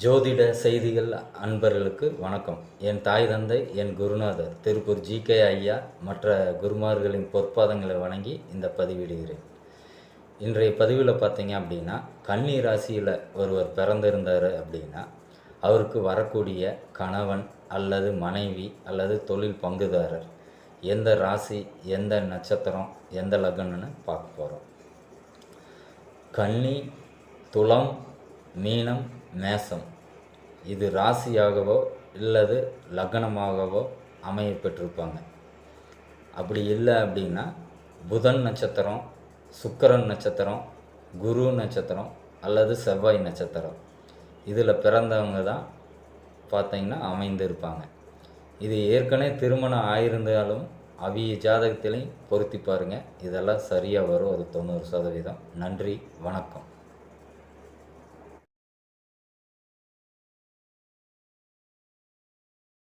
ஜோதிட செய்திகள் அன்பர்களுக்கு வணக்கம். என் தாய் தந்தை என் குருநாதர் திருப்பூர் ஜிகே ஐயா மற்ற குருமார்களின் பொற்பாதங்களை வணங்கி இந்த பதிவிடுகிறேன். இன்றைய பதிவில் பார்த்தீங்க அப்படின்னா கன்னி ராசியில் ஒருவர் பிறந்திருந்தார் அப்படின்னா அவருக்கு வரக்கூடிய கணவன் அல்லது மனைவி அல்லது தொழில் பங்குதாரர் எந்த ராசி எந்த நட்சத்திரம் எந்த லக்னம்னு பார்க்க போகிறோம் கன்னி துளம் மீனம் மேசம் இது ராசியாகவோ இல்லது லக்னமாகவோ அமைய பெற்றிருப்பாங்க. அப்படி இல்லை அப்படின்னா புதன் நட்சத்திரம் சுக்கரன் நட்சத்திரம் குரு நட்சத்திரம் அல்லது செவ்வாய் நட்சத்திரம். இதில் பிறந்தவங்க தான் பார்த்தீங்கன்னா அமைந்திருப்பாங்க இது ஏற்கனவே திருமணம் ஆயிருந்தாலும் அவிய ஜாதகத்திலையும் பொருத்தி பாருங்கள் இதெல்லாம் சரியாக வரும். ஒரு தொண்ணூறு சதவீதம். நன்றி. வணக்கம்.